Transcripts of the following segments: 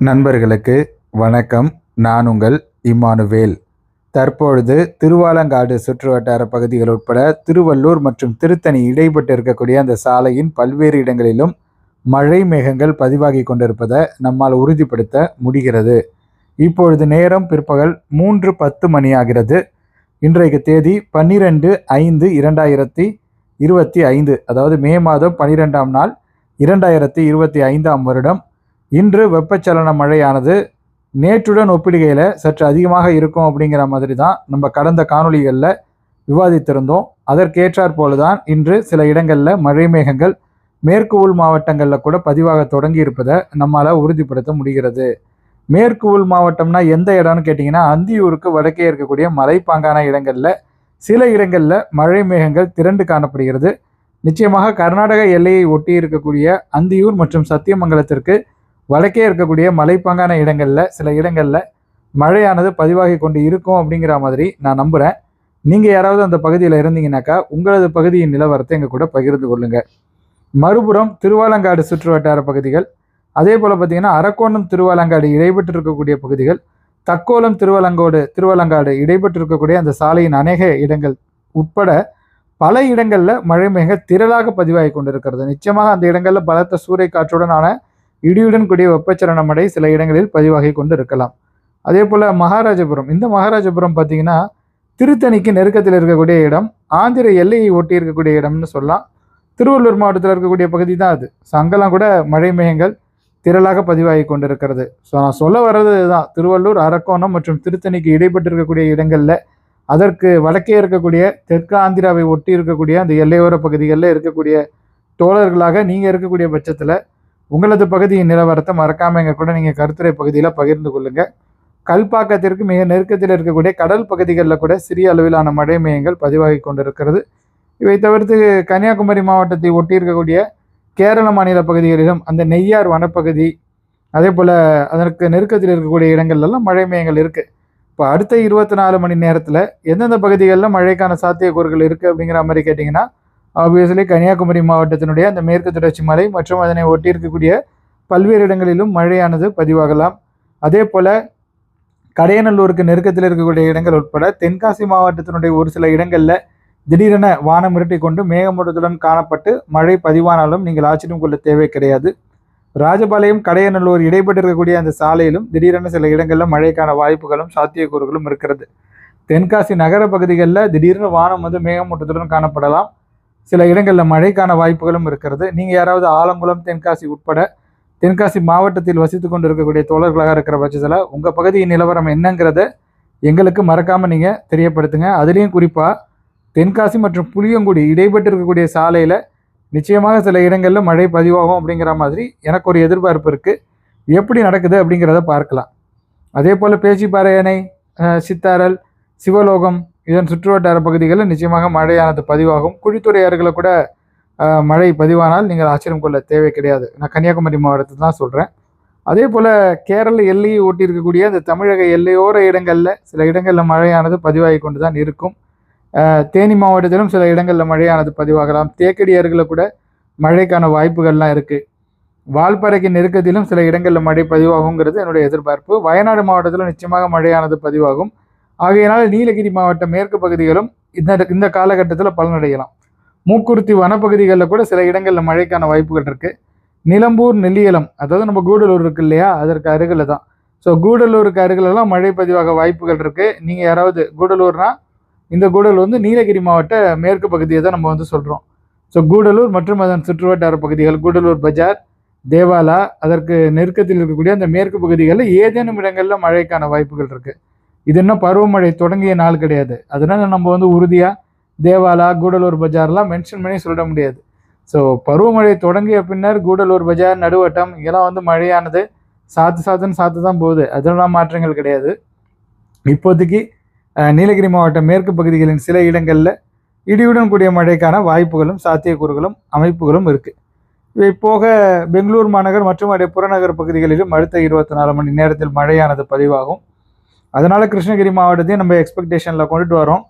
நண்பர்களுக்கு வணக்கம். நான் உங்கள் இம்மானுவேல் தற்பொழுது திருவாலங்காடு சுற்றுவட்டார பகுதிகள் உட்பட திருவள்ளூர் மற்றும் திருத்தணி இடைப்பட்டு இருக்கக்கூடிய அந்த சாலையின் பல்வேறு இடங்களிலும் மழை மேகங்கள் பதிவாகி கொண்டிருப்பதை நம்மால் உறுதிப்படுத்த முடிகிறது. இப்பொழுது நேரம் பிற்பகல் மூன்று பத்து மணி ஆகிறது இன்றைக்கு தேதி பன்னிரெண்டு ஐந்து இரண்டாயிரத்தி இருபத்தி ஐந்து அதாவது மே மாதம் பன்னிரெண்டாம் நாள் இரண்டாயிரத்தி இருபத்தி ஐந்தாம் வருடம் இன்று வெப்பச்சலன மழையானது நேற்றுடன் ஒப்பிடுகையில் சற்று அதிகமாக இருக்கும் அப்படிங்கிற மாதிரி தான் நம்ம கடந்த காணொளிகளில் விவாதித்திருந்தோம். அதற்கேற்றாற் போல தான் இன்று சில இடங்களில் மழை மேகங்கள் மேற்கு உள் மாவட்டங்களில் கூட பதிவாக தொடங்கி இருப்பதை நம்மால் உறுதிப்படுத்த முடிகிறது. மேற்கு உள் மாவட்டம்னா எந்த இடம்னு கேட்டிங்கன்னா அந்தியூருக்கு வடக்கே இருக்கக்கூடிய மலைப்பாங்கான இடங்களில் சில இடங்களில் மழை மேகங்கள் திரண்டு காணப்படுகிறது. நிச்சயமாக கர்நாடக எல்லையை ஒட்டி இருக்கக்கூடிய அந்தியூர் மற்றும் சத்தியமங்கலத்திற்கு வடக்கே இருக்கக்கூடிய மலைப்பாங்கான இடங்களில் சில இடங்களில் மழையானது பதிவாகி கொண்டு இருக்கும் அப்படிங்கிற மாதிரி நான் நம்புகிறேன் நீங்கள் யாராவது அந்த பகுதியில் இருந்தீங்கன்னாக்கா உங்களது பகுதியின் நிலவரத்தை எங்கள் கூட பகிர்ந்து கொள்ளுங்கள் மறுபுறம் திருவாலங்காடு சுற்றுவட்டார பகுதிகள் அதே போல் பார்த்தீங்கன்னா அரக்கோணம் திருவாலங்காடு இடைபெற்று இருக்கக்கூடிய பகுதிகள் தக்கோலம் திருவலங்கோடு திருவலங்காடு இடைபெற்று இருக்கக்கூடிய அந்த சாலையின் அநேக இடங்கள் உட்பட பல இடங்களில் மழை மிக திரளாக பதிவாகி கொண்டிருக்கிறது. நிச்சயமாக அந்த இடங்களில் பலத்த சூறை காற்றுடனான இடியுடன் கூடிய வெப்பச்சலன மழை சில இடங்களில் பதிவாகி கொண்டு இருக்கலாம் அதே போல் மகாராஜபுரம். இந்த மகாராஜபுரம் பார்த்தீங்கன்னா திருத்தணிக்கு நெருக்கத்தில் இருக்கக்கூடிய இடம் ஆந்திர எல்லையை ஒட்டி இருக்கக்கூடிய இடம்னு சொல்லலாம். திருவள்ளூர் மாவட்டத்தில் இருக்கக்கூடிய பகுதி தான் அது. ஸோ அங்கெல்லாம் கூட மழை மேகங்கள் திரளாக பதிவாகி கொண்டிருக்கிறது. ஸோ நான் சொல்ல வர்றது இதுதான். திருவள்ளூர் அரக்கோணம் மற்றும் திருத்தணிக்கு இடைப்பட்டு இருக்கக்கூடிய இடங்களில் அதற்கு வடக்கே இருக்கக்கூடிய தெற்கு ஆந்திராவை ஒட்டி இருக்கக்கூடிய அந்த எல்லையோர பகுதிகளில் இருக்கக்கூடிய தோழர்களாக நீங்கள் இருக்கக்கூடிய பட்சத்தில் உங்களது பகுதியின் நிலவரத்தை மறக்காமல் எங்கள் கூட நீங்கள் கருத்துரை பகுதியில் பகிர்ந்து கொள்ளுங்கள் கல்பாக்கத்திற்கு மிக நெருக்கத்தில் இருக்கக்கூடிய கடல் பகுதிகளில் கூட சிறிய அளவிலான மழை மேகங்கள் பதிவாகி கொண்டிருக்கிறது. இவை தவிர்த்து கன்னியாகுமரி மாவட்டத்தை ஒட்டி இருக்கக்கூடிய கேரள மாநில பகுதிகளிலும் அந்த நெய்யார் வனப்பகுதி அதே போல் அதற்கு நெருக்கத்தில் இருக்கக்கூடிய இடங்கள்லாம் மழை மேகங்கள் இருக்குது இப்போ அடுத்த இருபத்தி நாலு மணி நேரத்தில் எந்தெந்த பகுதிகளில் மழைக்கான சாத்தியக்கூறுகள் இருக்குது அப்படிங்கிற மாதிரி கேட்டிங்கன்னா ஆப்வியஸ்லி கன்னியாகுமரி மாவட்டத்தினுடைய அந்த மேற்கு தொடர்ச்சி மலை மற்றும் அதனை ஒட்டி இருக்கக்கூடிய பல்வேறு இடங்களிலும் மழையானது பதிவாகலாம். அதே போல் கடையநல்லூருக்கு நெருக்கத்தில் இருக்கக்கூடிய இடங்கள் உட்பட தென்காசி மாவட்டத்தினுடைய ஒரு சில இடங்களில் திடீரென வானம் மிரட்டி கொண்டு மேகமூட்டத்துடன் காணப்பட்டு மழை பதிவானாலும் நீங்கள் ஆச்சரியம் கொள்ள தேவை கிடையாது. ராஜபாளையம் கடையநல்லூர் இடைப்பட்டு இருக்கக்கூடிய அந்த சாலையிலும் திடீரென சில இடங்களில் மழைக்கான வாய்ப்புகளும் சாத்தியக்கூறுகளும் இருக்கிறது. தென்காசி நகர பகுதிகளில் திடீர்னு வானம் வந்து மேகமூட்டத்துடன் காணப்படலாம். சில இடங்களில் மழைக்கான வாய்ப்புகளும் இருக்கிறது. நீங்கள் யாராவது ஆலங்குளம் தென்காசி உட்பட தென்காசி மாவட்டத்தில் வசித்து கொண்டு இருக்கக்கூடிய தோழர்களாக இருக்கிற பட்சத்தில் உங்கள் பகுதியின் நிலவரம் என்னங்கிறத எங்களுக்கு மறக்காமல் நீங்கள் தெரியப்படுத்துங்க. அதுலேயும் குறிப்பாக தென்காசி மற்றும் புளியங்குடி இடைப்பட்டு இருக்கக்கூடிய சாலையில் நிச்சயமாக சில இடங்களில் மழை பதிவாகும் அப்படிங்கிற மாதிரி எனக்கு ஒரு எதிர்பார்ப்பு இருக்குது எப்படி நடக்குது அப்படிங்கிறத பார்க்கலாம். அதே போல் பேச்சிப்பாறை அணை சித்தாரல் சிவலோகம் இதன் சுற்றுவட்டார பகுதிகளில் நிச்சயமாக மழையானது பதிவாகும். குழித்துறை அருகில் கூட மழை பதிவானால் நீங்கள் ஆச்சரியம் கொள்ள தேவை கிடையாது. நான் கன்னியாகுமரி மாவட்டத்தை தான் சொல்கிறேன் அதே போல் கேரள எல்லையை ஒட்டி இருக்கக்கூடிய அந்த தமிழக எல்லையோர இடங்களில் சில இடங்களில் மழையானது பதிவாகி கொண்டு தான் இருக்கும் தேனி மாவட்டத்திலும் சில இடங்களில் மழையானது பதிவாகலாம். தேக்கடி அருகில் கூட மழைக்கான வாய்ப்புகள்லாம் இருக்குது வால்பாறைக்கு நெருக்கத்திலும் சில இடங்களில் மழை பதிவாகுங்கிறது என்னுடைய எதிர்பார்ப்பு. வயநாடு மாவட்டத்தில் நிச்சயமாக மழையானது பதிவாகும். ஆகையினால் நீலகிரி மாவட்ட மேற்கு பகுதிகளும் இந்த இந்த காலகட்டத்தில் பலனடையலாம். மூக்குருத்தி வனப்பகுதிகளில் கூட சில இடங்களில் மழைக்கான வாய்ப்புகள் இருக்குது நிலம்பூர் நெல்லியலம் அதாவது நம்ம கூடலூர் இருக்கு இல்லையா? அதற்கு அருகில் தான். ஸோ கூடலூருக்கு அருகிலெல்லாம் மழை பதிவாக வாய்ப்புகள் இருக்குது நீங்கள் யாராவது கூடலூர்னால் இந்த கூடலூர் வந்து நீலகிரி மாவட்ட மேற்கு பகுதியை தான் நம்ம வந்து சொல்கிறோம் ஸோ கூடலூர் மற்றும் அதன் சுற்றுவட்டார பகுதிகள் கூடலூர் பஜார் தேவாலா அதற்கு நெருக்கத்தில் இருக்கக்கூடிய அந்த மேற்கு பகுதிகளில் ஏதேனும் இடங்களில் மழைக்கான வாய்ப்புகள் இருக்குது இது இன்னும் பருவமழை தொடங்கிய நாள் கிடையாது. அதனால நம்ம வந்து உறுதியாக தேவாலா கூடலூர் பஜார்லாம் மென்ஷன் பண்ணி சொல்ல முடியாது. ஸோ பருவமழை தொடங்கிய பின்னர் கூடலூர் பஜார் நடுவட்டம் இதெல்லாம் வந்து மழையானது. சாத்து சாத்துன்னு சாத்து தான் போகுது. அதெல்லாம் மாற்றங்கள் கிடையாது. இப்போதைக்கு நீலகிரி மாவட்ட மேற்கு பகுதிகளின் சில இடங்களில் இடியுடன் கூடிய மழைக்கான வாய்ப்புகளும் சாத்தியக்கூறுகளும் அமைப்புகளும் இருக்குது இவை போக பெங்களூர் மாநகர் மற்றும் அடைய புறநகர் பகுதிகளிலும் அடுத்த இருபத்தி நாலு மணி நேரத்தில் மழையானது பதிவாகும். அதனால் கிருஷ்ணகிரி மாவட்டத்தையும் நம்ம எக்ஸ்பெக்டேஷனில் கொண்டுட்டு வரோம்.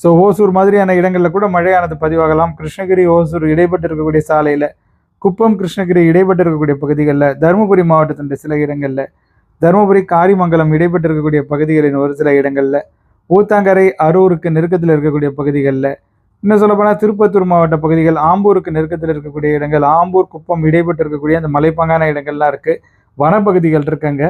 ஸோ ஓசூர் மாதிரியான இடங்களில் கூட மழையானது பதிவாகலாம். கிருஷ்ணகிரி ஓசூர் இடைப்பட்டு இருக்கக்கூடிய சாலையில் குப்பம் கிருஷ்ணகிரி இடைப்பட்டு இருக்கக்கூடிய பகுதிகளில் தருமபுரி மாவட்டத்தினுடைய சில இடங்களில் தருமபுரி காரிமங்கலம் இடைப்பட்டு இருக்கக்கூடிய பகுதிகளின் ஒரு சில இடங்களில் ஊத்தாங்கரை அரூருக்கு நெருக்கத்தில் இருக்கக்கூடிய பகுதிகளில் இன்னும் சொல்லப்போனால் திருப்பத்தூர் மாவட்ட பகுதிகள் ஆம்பூருக்கு நெருக்கத்தில் இருக்கக்கூடிய இடங்கள் ஆம்பூர் குப்பம் இடைப்பட்டு இருக்கக்கூடிய அந்த மலைப்பாங்கான இடங்கள்லாம் இருக்குது வனப்பகுதிகள் இருக்குங்க.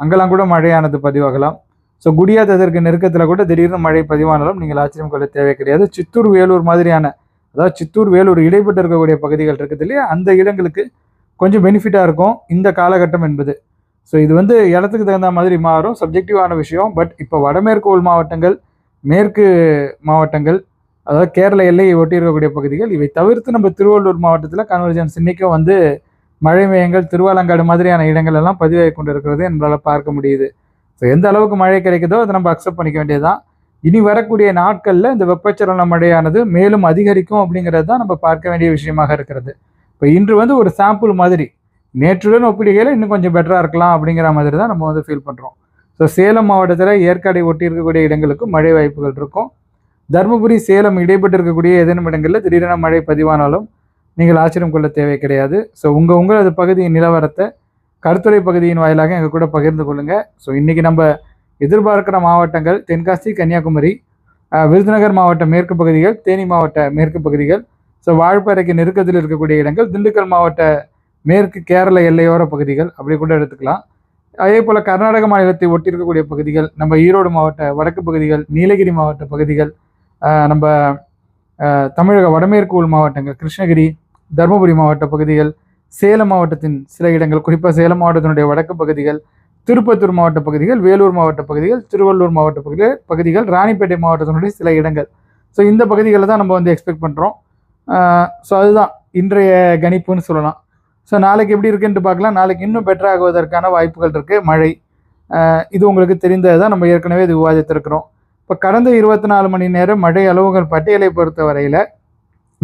அங்கெல்லாம் கூட மழையானது பதிவாகலாம். ஸோ குடியாததற்கு நெருக்கத்தில் கூட திடீர்னு மழை பதிவானாலும் நீங்கள் ஆச்சரியம் கொள்ள தேவை கிடையாது. சித்தூர் வேலூர் மாதிரியான அதாவது சித்தூர் வேலூர் இடைப்பட்டு இருக்கக்கூடிய பகுதிகள் இருக்குது இல்லையா? அந்த இடங்களுக்கு கொஞ்சம் பெனிஃபிட்டாக இருக்கும் இந்த காலகட்டம் என்பது. ஸோ இது வந்து இடத்துக்கு தகுந்த மாதிரி மாறும். சப்ஜெக்டிவான விஷயம். பட் இப்போ வடமேற்கு உள் மாவட்டங்கள் மேற்கு மாவட்டங்கள் அதாவது கேரள எல்லையை ஒட்டி இருக்கக்கூடிய பகுதிகள் இவை தவிர்த்து நம்ம திருவள்ளூர் மாவட்டத்தில் கன்வர்ஜன்ஸ் இன்றைக்கும் வந்து மழை மையங்கள் திருவாலங்காடு மாதிரியான இடங்கள் எல்லாம் பதிவாகி கொண்டு இருக்கிறது நம்மளால் பார்க்க முடியுது. ஸோ எந்த அளவுக்கு மழை கிடைக்குதோ அதை நம்ம அக்செப்ட் பண்ணிக்க வேண்டியதுதான். இனி வரக்கூடிய நாட்களில் இந்த வெப்பச்சலன மழையானது மேலும் அதிகரிக்கும் அப்படிங்கிறது தான் நம்ம பார்க்க வேண்டிய விஷயமாக இருக்கிறது. இப்போ இன்று வந்து ஒரு சாம்பிள் மாதிரி நேற்றுடன் ஒப்பிடுகையில் இன்னும் கொஞ்சம் பெட்டராக இருக்கலாம் அப்படிங்கிற மாதிரி தான் நம்ம வந்து ஃபீல் பண்ணுறோம் ஸோ சேலம் மாவட்டத்தில் ஏற்காடை ஒட்டி இருக்கக்கூடிய இடங்களுக்கு மழை வாய்ப்புகள் இருக்கும். தருமபுரி சேலம் இடைப்பட்டு இருக்கக்கூடிய ஏதேனும் இடங்களில் திடீரென மழை பதிவானாலும் நீங்கள் ஆச்சரியம் கொள்ள தேவை கிடையாது. ஸோ உங்கள் உங்களது பகுதியின் நிலவரத்தை கருத்துரை பகுதியின் வாயிலாக எங்கள் கூட பகிர்ந்து கொள்ளுங்கள் ஸோ இன்றைக்கி நம்ம எதிர்பார்க்கிற மாவட்டங்கள் தென்காசி கன்னியாகுமரி விருதுநகர் மாவட்ட மேற்கு பகுதிகள் தேனி மாவட்ட மேற்கு பகுதிகள். ஸோ வாழப்பாறைக்கு நெருக்கத்தில் இருக்கக்கூடிய இடங்கள் திண்டுக்கல் மாவட்ட மேற்கு கேரள எல்லையோர பகுதிகள் அப்படி கூட எடுத்துக்கலாம். அதே போல் கர்நாடக மாநிலத்தை ஒட்டி இருக்கக்கூடிய பகுதிகள் நம்ம ஈரோடு மாவட்ட வடக்கு பகுதிகள் நீலகிரி மாவட்ட பகுதிகள் நம்ம தமிழக வடமேற்கு உள் மாவட்டங்கள் கிருஷ்ணகிரி தருமபுரி மாவட்ட பகுதிகள் சேலம் மாவட்டத்தின் சில இடங்கள் குறிப்பாக சேலம் மாவட்டத்தினுடைய வடக்கு பகுதிகள் திருப்பத்தூர் மாவட்ட பகுதிகள் வேலூர் மாவட்ட பகுதிகள் திருவள்ளூர் மாவட்ட பகுதிகள் பகுதிகள் ராணிப்பேட்டை மாவட்டத்தினுடைய சில இடங்கள். ஸோ இந்த பகுதிகளை தான் நம்ம வந்து எக்ஸ்பெக்ட் பண்ணுறோம் ஸோ அதுதான் இன்றைய கணிப்புன்னு சொல்லலாம். ஸோ நாளைக்கு எப்படி இருக்குன்ட்டு பார்க்கலாம். நாளைக்கு இன்னும் பெட்டராகுவதற்கான வாய்ப்புகள் இருக்குது மழை இது உங்களுக்கு தெரிந்தது தான் நம்ம ஏற்கனவே இது விவாதித்திருக்கிறோம். இப்போ கடந்த இருபத்தி நாலு மணி நேரம் மழை அளவுகள் பட்டியலை பொறுத்த வரையில்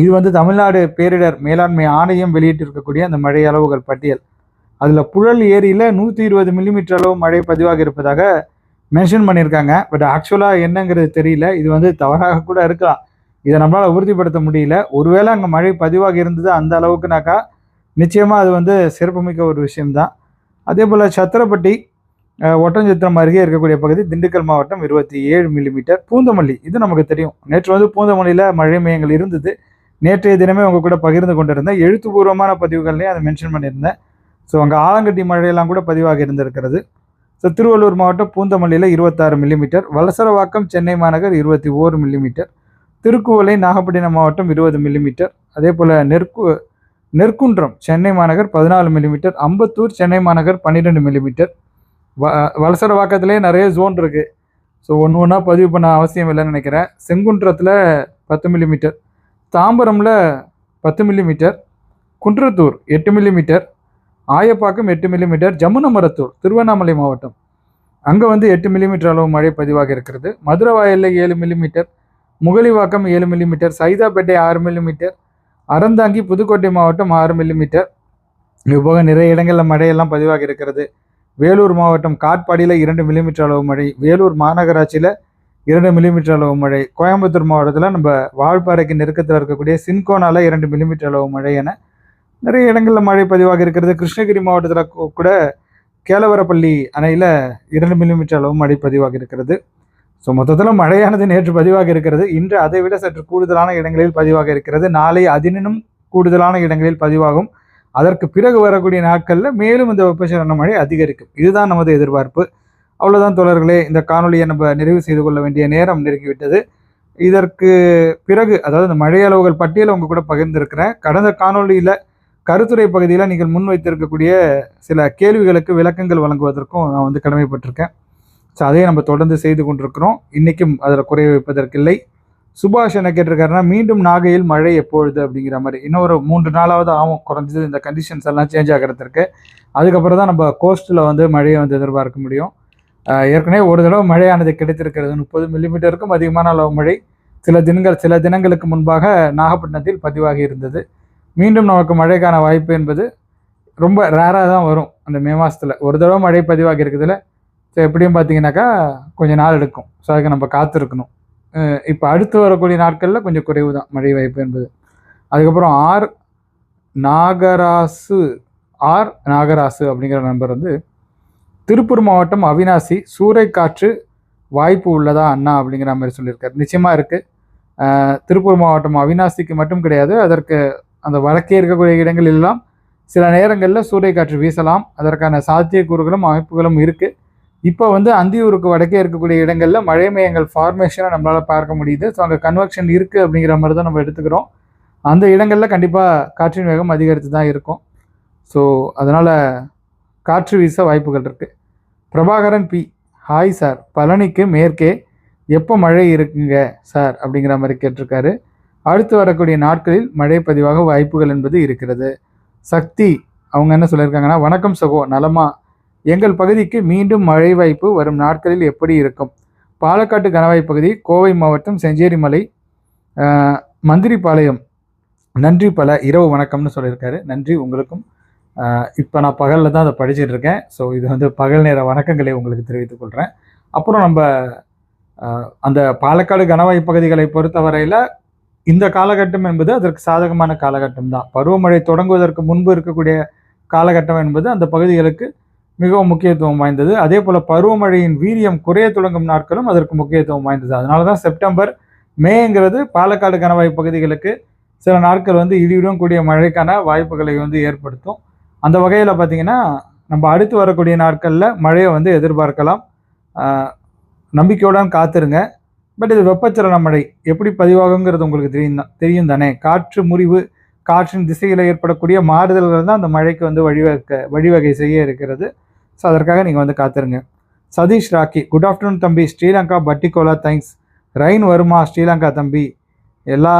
இது வந்து தமிழ்நாடு பேரிடர் மேலாண்மை ஆணையம் வெளியிட்டிருக்கக்கூடிய அந்த மழை அளவுகள் பட்டியல். அதில் புழல் ஏரியில் நூற்றி இருபது மில்லிமீட்டர் அளவு மழை பதிவாக இருப்பதாக மென்ஷன் பண்ணியிருக்காங்க. பட் ஆக்சுவலாக என்னங்கிறது தெரியல. இது வந்து தவறாக கூட இருக்கலாம். இதை நம்மளால் உறுதிப்படுத்த முடியல. ஒருவேளை அங்கே மழை பதிவாகி இருந்தது அந்த அளவுக்குனாக்கா நிச்சயமாக அது வந்து சிறப்புமிக்க ஒரு விஷயம்தான். அதே போல் சத்திரப்பட்டி ஒட்டஞ்சத்திரம் அருகே இருக்கக்கூடிய பகுதி திண்டுக்கல் மாவட்டம் இருபத்தி ஏழு மில்லிமீட்டர் பூந்தமல்லி. இது நமக்கு தெரியும். நேற்று வந்து பூந்தமல்லியில் மழை மையங்கள் இருந்தது. நேற்றைய தினமே உங்கள் கூட பகிர்ந்து கொண்டிருந்தேன் எழுத்துப்பூர்வமான பதிவுகள்லையும் அதை மென்ஷன் பண்ணியிருந்தேன். ஸோ அங்கே ஆலங்கட்டி மழையெல்லாம் கூட பதிவாக இருந்திருக்கிறது. ஸோ திருவள்ளூர் மாவட்டம் பூந்தமல்லியில் இருபத்தாறு மில்லிமீட்டர் வலசரவாக்கம் சென்னை மாநகர் இருபத்தி ஓரு மில்லிமீட்டர் திருக்குவளை நாகப்பட்டினம் மாவட்டம் இருபது மில்லிமீட்டர் அதே போல் நெற்கு நெற்குன்றம் சென்னை மாநகர் பதினாலு மில்லிமீட்டர் அம்பத்தூர் சென்னை மாநகர் பன்னிரெண்டு மில்லிமீட்டர் வ வலசரவாக்கத்துலேயே நிறைய ஜோன் இருக்குது ஸோ ஒன்று ஒன்றா பதிவு பண்ண அவசியம் இல்லைன்னு நினைக்கிறேன். செங்குன்றத்தில் பத்து மில்லிமீட்டர் தாம்பரமில் பத்து மில்லிமீட்டர் குன்றத்தூர் எட்டு மில்லிமீட்டர் ஆயப்பாக்கம் எட்டு மில்லிமீட்டர் ஜமுனமரத்தூர் திருவண்ணாமலை மாவட்டம். அங்கே வந்து எட்டு மில்லிமீட்டர் அளவு மழை பதிவாக இருக்கிறது. மதுரை வாயலில் ஏழு மில்லிமீட்டர் முகலிவாக்கம் ஏழு மில்லிமீட்டர் சைதாப்பேட்டை ஆறு மில்லிமீட்டர் அறந்தாங்கி புதுக்கோட்டை மாவட்டம் ஆறு மில்லிமீட்டர் இது போக நிறைய இடங்களில் மழையெல்லாம் பதிவாக இருக்கிறது. வேலூர் மாவட்டம் காட்பாடியில் இரண்டு மில்லிமீட்டர் அளவு மழை வேலூர் மாநகராட்சியில் இரண்டு மில்லிமீட்டர் அளவு மழை. கோயம்புத்தூர் மாவட்டத்தில் நம்ம வாழ்பாறைக்கு நெருக்கத்தில் இருக்கக்கூடிய சின்கோனால் இரண்டு மில்லிமீட்டர் அளவு மழை என நிறைய இடங்களில் மழை பதிவாக இருக்கிறது. கிருஷ்ணகிரி மாவட்டத்தில் கூட கேலவரப்பள்ளி அணையில் இரண்டு மில்லிமீட்டர் அளவு மழை பதிவாக இருக்கிறது. ஸோ மொத்தத்தில் மழையானது நேற்று பதிவாக இருக்கிறது. இன்று அதை விட சற்று கூடுதலான இடங்களில் பதிவாக இருக்கிறது. நாளை அதினினும் கூடுதலான இடங்களில் பதிவாகும். அதற்கு பிறகு வரக்கூடிய நாட்களில் மேலும் இந்த வெப்பச்சலன மழை அதிகரிக்கும். இதுதான் நமது எதிர்பார்ப்பு. அவ்வளோதான் தோழர்களே இந்த காணொலியை நம்ம நிறைவு செய்து கொள்ள வேண்டிய நேரம் நெருங்கிவிட்டது. இதற்கு பிறகு அதாவது இந்த மழை அளவுகள் பட்டியலை உங்க கூட பகிர்ந்திருக்கிறேன். கடந்த காணொளியில் கருத்துரை பகுதியில் நீங்கள் முன்வைத்திருக்கக்கூடிய சில கேள்விகளுக்கு விளக்கங்கள் வழங்குவதற்கும் நான் வந்து கடமைப்பட்டிருக்கேன். ஸோ அதையும் நம்ம தொடர்ந்து செய்து கொண்டிருக்கிறோம். இன்றைக்கும் அதில் குறை வைப்பதற்கில்லை. சுபாஷ் என்ன கேட்டிருக்காருன்னா மீண்டும் நாகையில் மழை எப்பொழுது? அப்படிங்கிற மாதிரி. இன்னொரு மூன்று நாளாவது ஆகும் குறைஞ்சது இந்த கண்டிஷன்ஸ் எல்லாம் சேஞ்ச் ஆகிறதுக்கு. அதுக்கப்புறம் தான் நம்ம கோஸ்ட்டில் வந்து மழையை வந்து எதிர்பார்க்க முடியும். ஏற்கனவே ஒரு தடவை மழையானது கிடைத்திருக்கிறது. முப்பது மில்லிமீட்டருக்கும் அதிகமான அளவு மழை. சில தினங்கள் சில தினங்களுக்கு முன்பாக நாகப்பட்டினத்தில் பதிவாகி இருந்தது. மீண்டும் நமக்கு மழைக்கான வாய்ப்பு என்பது ரொம்ப ரேராக தான் வரும் அந்த மே மாதத்தில் ஒரு தடவை மழை பதிவாகி இருக்குதுல ஸோ எப்படியும் பார்த்தீங்கன்னாக்கா கொஞ்சம் நாள் எடுக்கும். ஸோ அதுக்கு நம்ம காத்திருக்கணும். இப்போ அடுத்து வரக்கூடிய நாட்களில் கொஞ்சம் குறைவு தான் மழை வாய்ப்பு என்பது. அதுக்கப்புறம் ஆர் நாகராசு ஆர் நாகராசு அப்படிங்கிற நண்பர் வந்து திருப்பூர் மாவட்டம் அவினாசி. சூறைக்காற்று வாய்ப்பு உள்ளதா அண்ணா அப்படிங்கிற மாதிரி சொல்லியிருக்காரு. நிச்சயமாக இருக்குது திருப்பூர் மாவட்டம் அவினாசிக்கு மட்டும் கிடையாது. அதற்கு அந்த வடக்கே இருக்கக்கூடிய இடங்கள் எல்லாம் சில நேரங்களில் சூறைக்காற்று வீசலாம். அதற்கான சாத்தியக்கூறுகளும் அமைப்புகளும் இருக்குது இப்போ வந்து அந்தியூருக்கு வடக்கே இருக்கக்கூடிய இடங்களில் மழை மையங்கள் ஃபார்மேஷனை நம்மளால் பார்க்க முடியுது. ஸோ அங்கே கன்வெக்ஷன் இருக்குது அப்படிங்கிற மாதிரி தான் நம்ம எடுத்துக்கிறோம். அந்த இடங்களில் கண்டிப்பாக காற்றின் வேகம் அதிகரித்து தான் இருக்கும். ஸோ அதனால் காற்று வீச வாய்ப்புகள் இருக்குது பிரபாகரன் பி ஹாய் சார் பழனிக்கு மேற்கே எப்போ மழை இருக்குங்க சார் அப்படிங்கிற மாதிரி கேட்டிருக்காரு. அடுத்து வரக்கூடிய நாட்களில் மழை பதிவாக வாய்ப்புகள் என்பது இருக்கிறது. சக்தி அவங்க என்ன சொல்லியிருக்காங்கன்னா வணக்கம் சகோ நலமா? எங்கள் பகுதிக்கு மீண்டும் மழை வாய்ப்பு வரும் நாட்களில் எப்படி இருக்கும்? பாலக்காட்டு கணவாய் பகுதி கோவை மாவட்டம் செஞ்சேரி மலை மந்திரிப்பாளையம் நன்றி பல இரவு வணக்கம்னு சொல்லியிருக்காரு. நன்றி உங்களுக்கும் இப்போ நான் பகலில் தான் அதை படிச்சுட்டு இருக்கேன். ஸோ இது வந்து பகல் நேர வணக்கங்களை உங்களுக்கு தெரிவித்துக் கொள்கிறேன் அப்புறம் நம்ம அந்த பாலக்காடு கணவாய் பகுதிகளை பொறுத்தவரையில் இந்த காலகட்டம் என்பது அதற்கு சாதகமான காலகட்டம் தான். பருவமழை தொடங்குவதற்கு முன்பு இருக்கக்கூடிய காலகட்டம் என்பது அந்த பகுதிகளுக்கு மிகவும் முக்கியத்துவம் வாய்ந்தது. அதே போல் பருவமழையின் வீரியம் குறைய தொடங்கும் நாட்களும் அதற்கு முக்கியத்துவம் வாய்ந்தது. அதனால தான் செப்டம்பர் மேங்கிறது பாலக்காடு கணவாய் பகுதிகளுக்கு சில நாட்கள் வந்து இடியுடன் கூடிய மழைக்கான வாய்ப்புகளை வந்து ஏற்படுத்தும். அந்த வகையில் பார்த்தீங்கன்னா நம்ம அடுத்து வரக்கூடிய நாட்களில் மழையை வந்து எதிர்பார்க்கலாம். நம்பிக்கையுடன் காத்திருங்க. பட் இது வெப்பச்சலன மழை. எப்படி பதிவாகுங்கிறது உங்களுக்கு தெரியும் தான் தெரியும் தானே? காற்று முறிவு காற்றின் திசையில் ஏற்படக்கூடிய மாறுதல்கள் தான் அந்த மழைக்கு வந்து வழிவகுக்க வழிவகை செய்ய இருக்கிறது. ஸோ அதற்காக நீங்கள் வந்து காத்திருங்க. சதீஷ் ராக்கி குட் ஆஃப்டர்நூன் தம்பி. ஸ்ரீலங்கா பட்டிகோலா தேங்க்ஸ் ரெயின் வருமா ஸ்ரீலங்கா தம்பி? எல்லா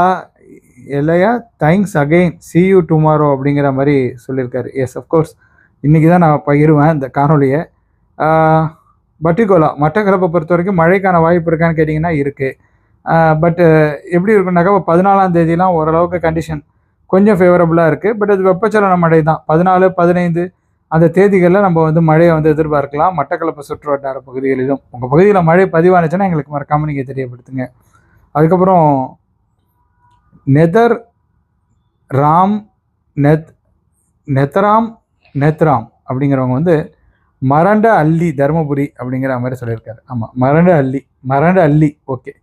இல்லையா thanks again see you tomorrow அப்படிங்கிற மாதிரி சொல்லியிருக்காரு. எஸ் அஃப்கோர்ஸ் இன்றைக்கி தான் நான் பகிருவேன் இந்த காணொலியை பட்டிகோலா மட்டக்களப்பை பொறுத்த வரைக்கும் மழைக்கான வாய்ப்பு இருக்கான்னு கேட்டிங்கன்னா இருக்குது பட்டு எப்படி இருக்குன்னாக்கா பதினாலாம் தேதியெலாம் ஓரளவுக்கு கண்டிஷன் கொஞ்சம் ஃபேவரபுளாக இருக்குது பட் அது வெப்பச்சலன மழை தான். பதினாலு பதினைந்து அந்த தேதிகளில் நம்ம வந்து மழையை வந்து எதிர்பார்க்கலாம். மட்டக்களப்பு சுற்று வட்டார பகுதிகளிலும். உங்கள் பகுதியில் மழை பதிவானுச்சுன்னா எங்களுக்கு மறக்காமல் நீங்கள் தெரியப்படுத்துங்க. அதுக்கப்புறம் நெதர் ராம் நெத் நெத்ராம் நெத்ராம் அப்படிங்கிறவங்க வந்து மரண்ட அள்ளி தருமபுரி அப்படிங்கிற மாதிரி சொல்லியிருக்காரு. ஆமாம் மரண்ட அள்ளி மரண்ட அள்ளி ஓகே.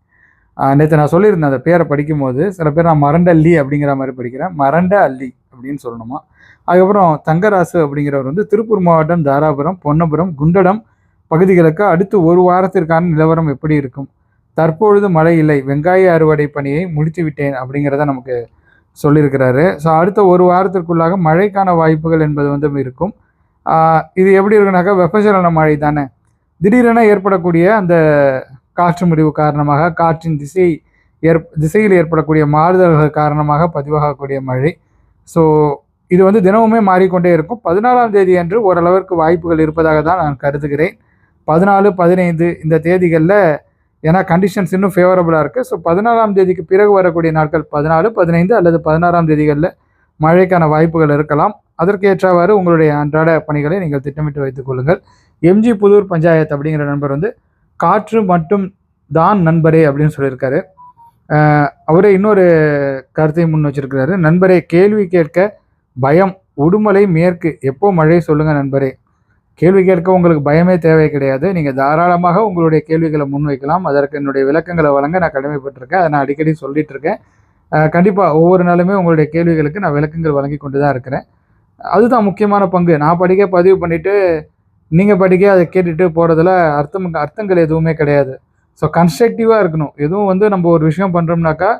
நேற்று நான் சொல்லியிருந்தேன் அந்த பேரை படிக்கும்போது சில பேர் நான் மரண்டல்லி அப்படிங்கிற மாதிரி படிக்கிறேன். மரண்ட அள்ளி அப்படின்னு சொல்லணுமா? அதுக்கப்புறம் தங்கராசு அப்படிங்கிறவர் வந்து திருப்பூர் மாவட்டம் தாராபுரம் பொன்னபுரம் குண்டடம் பகுதிகளுக்கு அடுத்து ஒரு வாரத்திற்கான நிலவரம் எப்படி இருக்கும்? தற்பொழுது மழை இல்லை வெங்காய அறுவடை பணியை முடித்து விட்டேன் அப்படிங்கிறத நமக்கு சொல்லியிருக்கிறாரு. ஸோ அடுத்த ஒரு வாரத்திற்குள்ளாக மழைக்கான வாய்ப்புகள் என்பது வந்து இருக்கும். இது எப்படி இருக்குனாக்கா வெப்பச்சலன மழை தானே. திடீரென ஏற்படக்கூடிய அந்த காற்று முடிவு காரணமாக காற்றின் திசை ஏற் திசையில் ஏற்படக்கூடிய மாறுதல்கள் காரணமாக பதிவாகக்கூடிய மழை. ஸோ இது வந்து தினமுமே மாறிக்கொண்டே இருக்கும். பதினாலாம் தேதி அன்று ஓரளவிற்கு வாய்ப்புகள் இருப்பதாக தான் நான் கருதுகிறேன். பதினாலு பதினைந்து இந்த தேதிகளில் ஏன்னா கண்டிஷன்ஸ் இன்னும் ஃபேவரபுளாக இருக்குது ஸோ பதினாலாம் தேதிக்கு பிறகு வரக்கூடிய நாட்கள் பதினாலு பதினைந்து அல்லது பதினாறாம் தேதிகளில் மழைக்கான வாய்ப்புகள் இருக்கலாம். அதற்கேற்றவாறு உங்களுடைய அன்றாட பணிகளை நீங்கள் திட்டமிட்டு வைத்துக் கொள்ளுங்கள். எம்ஜி புதூர் பஞ்சாயத்து அப்படிங்கிற நண்பர் வந்து காற்று மட்டும் தான் நண்பரே அப்படின்னு சொல்லியிருக்காரு. அவரே இன்னொரு கருத்தை முன் வச்சிருக்கிறாரு. நண்பரே கேள்வி கேட்க பயம் உடுமலை மேற்கு எப்போ மழை சொல்லுங்க நண்பரே? கேள்வி கேட்க உங்களுக்கு பயமே தேவை கிடையாது. நீங்கள் தாராளமாக உங்களுடைய கேள்விகளை முன்வைக்கலாம். அதற்கு என்னுடைய விளக்கங்களை வழங்க நான் கடமைப்பட்டிருக்கேன். அதை நான் அடிக்கடி சொல்லிட்டு இருக்கேன் கண்டிப்பாக ஒவ்வொரு நாளுமே உங்களுடைய கேள்விகளுக்கு நான் விளக்கங்கள் வழங்கி கொண்டு தான் இருக்கிறேன். அதுதான் முக்கியமான பங்கு. நான் படிக்க பதிவு பண்ணிவிட்டு நீங்கள் படிக்க அதை கேட்டுட்டு போகிறதுல அர்த்தம் அர்த்தங்கள் எதுவுமே கிடையாது. ஸோ கன்ஸ்ட்ரக்டிவாக இருக்கணும். எதுவும் வந்து நம்ம ஒரு விஷயம் பண்ணுறோம்னாக்கா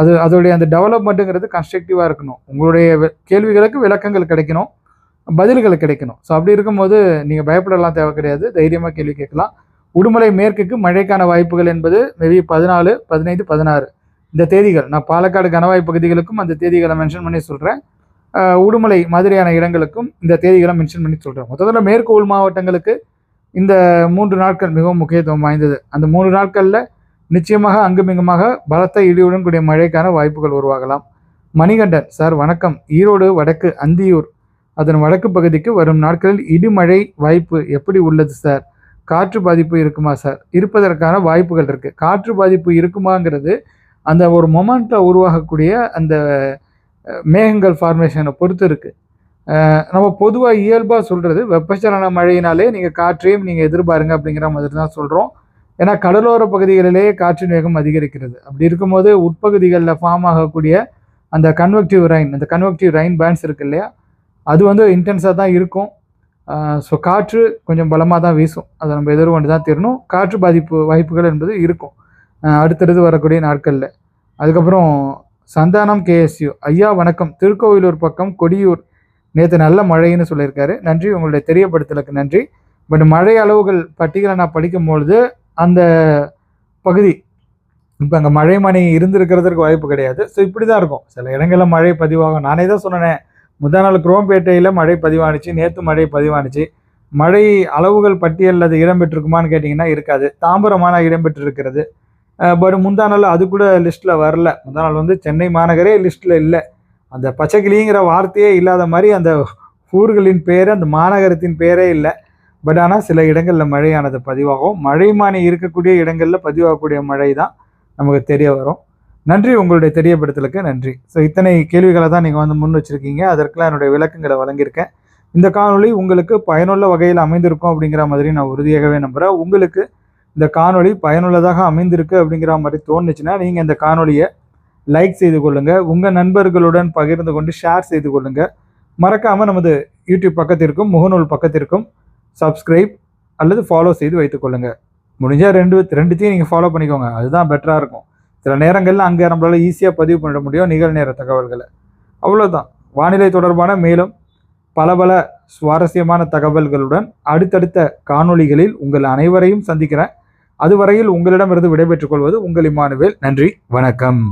அது அதோடைய அந்த டெவலப்மெண்ட்டுங்கிறது கன்ஸ்ட்ரக்டிவாக இருக்கணும். உங்களுடைய கேள்விகளுக்கு விளக்கங்கள் கிடைக்கணும். பதில்கள் கிடைக்கணும். ஸோ அப்படி இருக்கும்போது நீங்கள் பயப்படலாம் தேவை கிடையாது. தைரியமாக கேள்வி கேட்கலாம். உடுமலை மேற்குக்கு மழைக்கான வாய்ப்புகள் என்பது மேபி பதினாலு பதினைந்து பதினாறு. இந்த தேதிகள் நான் பாலக்காடு கனவாய் பகுதிகளுக்கும் அந்த தேதிகளை மென்ஷன் பண்ணி சொல்கிறேன் உடுமலை மாதிரியான இடங்களுக்கும் இந்த தேதிகளை மென்ஷன் பண்ணி சொல்கிறேன் மொத்தத்தில் மேற்கு உள் மாவட்டங்களுக்கு இந்த மூன்று நாட்கள் மிகவும் முக்கியத்துவம் வாய்ந்தது. அந்த மூன்று நாட்களில் நிச்சயமாக அங்குமிங்குமாக பலத்த இடியுடன் கூடிய மழைக்கான வாய்ப்புகள் உருவாகலாம். மணிகண்டன் சார் வணக்கம். ஈரோடு வடக்கு அந்தியூர் அதன் வடக்கு பகுதிக்கு வரும் நாட்களில் இடிமழை வாய்ப்பு எப்படி உள்ளது சார்? காற்று பாதிப்பு இருக்குமா சார்? இருப்பதற்கான வாய்ப்புகள் இருக்குது காற்று பாதிப்பு இருக்குமாங்கிறது அந்த ஒரு மொமெண்ட்டில் உருவாகக்கூடிய அந்த மேகங்கள் ஃபார்மேஷனை பொறுத்து இருக்குது நம்ம பொதுவாக இயல்பாக சொல்கிறது வெப்பச்சலன மழையினாலே நீங்கள் காற்றையும் நீங்கள் எதிர்பாருங்க அப்படிங்கிற மாதிரி தான் சொல்கிறோம் ஏன்னா கடலோர பகுதிகளிலேயே காற்றின் வேகம் அதிகரிக்கிறது. அப்படி இருக்கும்போது உட்பகுதிகளில் ஃபார்ம் ஆகக்கூடிய அந்த கன்வெக்டிவ் ரைன் அந்த கன்வெக்டிவ் ரைன் பேண்ட்ஸ் இருக்கு இல்லையா? அது வந்து இன்டென்ஸாக தான் இருக்கும். ஸோ காற்று கொஞ்சம் பலமாக தான் வீசும். அதை நம்ம எதிர்கொண்டு தான் தீரணும். காற்று பாதிப்பு வாய்ப்புகள் என்பது இருக்கும். அடுத்தடுத்து வரக்கூடிய நாட்களில். அதுக்கப்புறம் சந்தானம் கேஎஸ்யூ. ஐயா வணக்கம். திருக்கோவிலூர் பக்கம் கொடியூர். நேற்று நல்ல மழைன்னு சொல்லியிருக்காரு. நன்றி. உங்களுடைய தெரியப்படுத்தலுக்கு நன்றி. பட் மழை அளவுகள் பட்டியலை நான் படிக்கும்பொழுது அந்த பகுதி இப்போ அங்கே மழை மணி இருந்திருக்கிறதுக்கு வாய்ப்பு கிடையாது. ஸோ இப்படி தான் இருக்கும். சில இடங்களில் மழை பதிவாகும். நானே தான் சொன்னேன். முதல் நாள் குரோம்பேட்டையில் மழை பதிவானுச்சு. நேற்று மழை பதிவானுச்சு. மழை அளவுகள் பட்டியலில் அது இடம்பெற்றிருக்குமான்னு கேட்டிங்கன்னா இருக்காது. தாம்பரமான இடம்பெற்றிருக்கிறது பட் முந்தா நாள் அது கூட லிஸ்ட்டில் வரல. முந்தா நாள் வந்து சென்னை மாநகரே லிஸ்ட்டில் இல்லை. அந்த பச்சைக்கிளிங்கிற வார்த்தையே இல்லாத மாதிரி அந்த ஊர்களின் பேர் அந்த மாநகரத்தின் பேரே இல்லை. பட் ஆனால் சில இடங்களில் மழையானது பதிவாகும். மழைமானி இருக்கக்கூடிய இடங்களில் பதிவாகக்கூடிய மழை தான் நமக்கு தெரிய வரும். நன்றி உங்களுடைய தெரியப்படுத்தலுக்கு நன்றி. ஸோ இத்தனை கேள்விகளை தான் நீங்கள் வந்து முன் வச்சுருக்கீங்க. அதற்கெல்லாம் என்னுடைய விளக்கங்களை வழங்கியிருக்கேன். இந்த காணொளி உங்களுக்கு பயனுள்ள வகையில் அமைந்திருக்கும் அப்படிங்கிற மாதிரி நான் உறுதியாகவே நம்புகிறேன் உங்களுக்கு இந்த காணொளி பயனுள்ளதாக அமைந்திருக்கு அப்படிங்கிற மாதிரி தோணுச்சுன்னா நீங்கள் இந்த காணொலியை லைக் செய்து கொள்ளுங்கள் உங்கள் நண்பர்களுடன் பகிர்ந்து கொண்டு ஷேர் செய்து கொள்ளுங்கள் மறக்காமல் நமது யூடியூப் பக்கத்திற்கும் முகநூல் பக்கத்திற்கும் சப்ஸ்கிரைப் அல்லது ஃபாலோ செய்து வைத்துக்கொள்ளுங்கள் முடிஞ்சால் ரெண்டு ரெண்டுத்தையும் நீங்கள் ஃபாலோ பண்ணிக்கோங்க. அதுதான் பெட்டராக இருக்கும். சில நேரங்களில் அங்கே நம்மளால் ஈஸியாக பதிவு பண்ண முடியும் நிகழ்நேர தகவல்களை. அவ்வளோதான் வானிலை தொடர்பான மேலும் பல பல சுவாரஸ்யமான தகவல்களுடன் அடுத்தடுத்த காணொளிகளில் உங்கள் அனைவரையும் சந்திக்கிறேன். அதுவரையில் உங்களிடமிருந்து விடைபெற்றுக் கொள்வது உங்கள் இமானுவேல். நன்றி வணக்கம்.